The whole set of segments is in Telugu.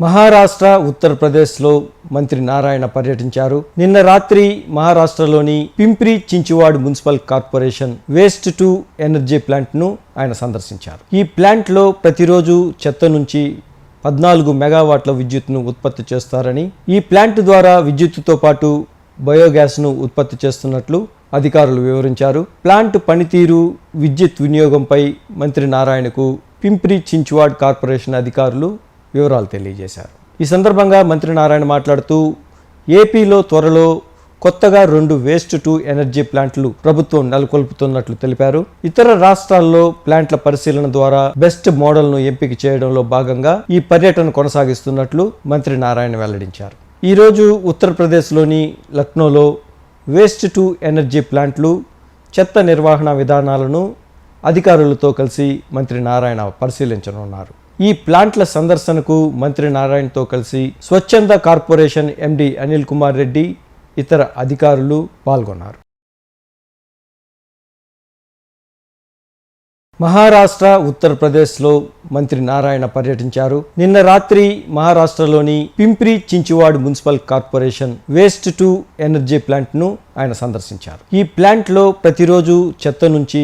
మహారాష్ట్ర ఉత్తరప్రదేశ్లో మంత్రి నారాయణ పర్యటించారు. నిన్న రాత్రి మహారాష్ట్రలోని Pimpri Chinchwad municipal corporation waste to energy ప్లాంట్ను ఆయన సందర్శించారు. ఈ ప్లాంట్లో ప్రతిరోజు చెత్త నుంచి పద్నాలుగు మెగావాట్ల విద్యుత్ను ఉత్పత్తి చేస్తారని ఈ ప్లాంట్ ద్వారా విద్యుత్తుతో పాటు బయోగ్యాస్ను ఉత్పత్తి చేస్తున్నట్లు అధికారులు వివరించారు. ప్లాంట్ పనితీరు విద్యుత్ వినియోగంపై మంత్రి నారాయణకు పింప్రి చించువాడ్ కార్పొరేషన్ అధికారులు వివరాలు తెలియజేశారు. ఈ సందర్భంగా మంత్రి నారాయణ మాట్లాడుతూ ఏపీలో త్వరలో కొత్తగా రెండు వేస్ట్ టు ఎనర్జీ ప్లాంట్లు ప్రభుత్వం నెలకొల్పుతున్నట్లు తెలిపారు. ఇతర రాష్ట్రాల్లో ప్లాంట్ల పరిశీలన ద్వారా బెస్ట్ మోడల్ను ఎంపిక చేయడంలో భాగంగా ఈ పర్యటన కొనసాగిస్తున్నట్లు మంత్రి నారాయణ వెల్లడించారు. ఈరోజు ఉత్తరప్రదేశ్లోని లక్నోలో వేస్ట్ టు ఎనర్జీ ప్లాంట్లు చెత్త నిర్వహణ విధానాలను అధికారులతో కలిసి మంత్రి నారాయణ పరిశీలించనున్నారు. ఈ ప్లాంట్ల సందర్శనకు మంత్రి నారాయణతో కలిసి స్వచ్ఛంద కార్పొరేషన్ ఎండి అనిల్ కుమార్ రెడ్డి ఇతర అధికారులు పాల్గొన్నారు. మహారాష్ట్ర ఉత్తరప్రదేశ్లో మంత్రి నారాయణ పర్యటించారు. నిన్న రాత్రి మహారాష్ట్రలోని Pimpri Chinchwad municipal corporation waste to energy ప్లాంట్ను ఆయన సందర్శించారు. ఈ ప్లాంట్లో ప్రతిరోజు చెత్త నుంచి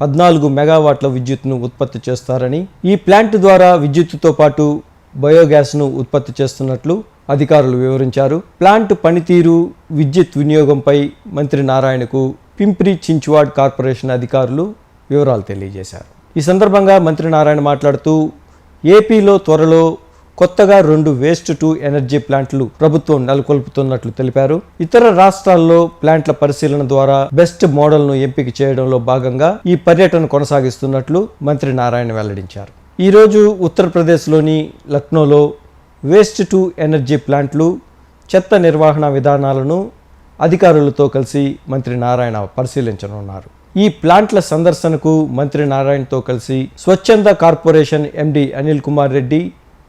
పద్నాలుగు మెగావాట్ల విద్యుత్ను ఉత్పత్తి చేస్తారని ఈ ప్లాంట్ ద్వారా విద్యుత్తుతో పాటు బయోగ్యాస్ను ఉత్పత్తి చేస్తున్నట్లు అధికారులు వివరించారు. ప్లాంట్ పనితీరు విద్యుత్ వినియోగంపై మంత్రి నారాయణకు పింప్రి చించువాడ్ కార్పొరేషన్ అధికారులు వివరాలు తెలియజేశారు. ఈ సందర్భంగా మంత్రి నారాయణ మాట్లాడుతూ ఏపీలో త్వరలో కొత్తగా రెండు వేస్ట్ టు ఎనర్జీ ప్లాంట్లు ప్రభుత్వం నెలకొల్పుతున్నట్లు తెలిపారు. ఇతర రాష్ట్రాల్లో ప్లాంట్ల పరిశీలన ద్వారా బెస్ట్ మోడల్ను ఎంపిక చేయడంలో భాగంగా ఈ పర్యటన కొనసాగిస్తున్నట్లు మంత్రి నారాయణ వెల్లడించారు. ఈరోజు ఉత్తరప్రదేశ్లోని లక్నోలో వేస్ట్ టు ఎనర్జీ ప్లాంట్లు చెత్త నిర్వహణ విధానాలను అధికారులతో కలిసి మంత్రి నారాయణ పరిశీలించనున్నారు. ఈ ప్లాంట్ల సందర్శనకు మంత్రి నారాయణతో కలిసి స్వచ్ఛంద కార్పొరేషన్ ఎండి అనిల్ కుమార్ రెడ్డి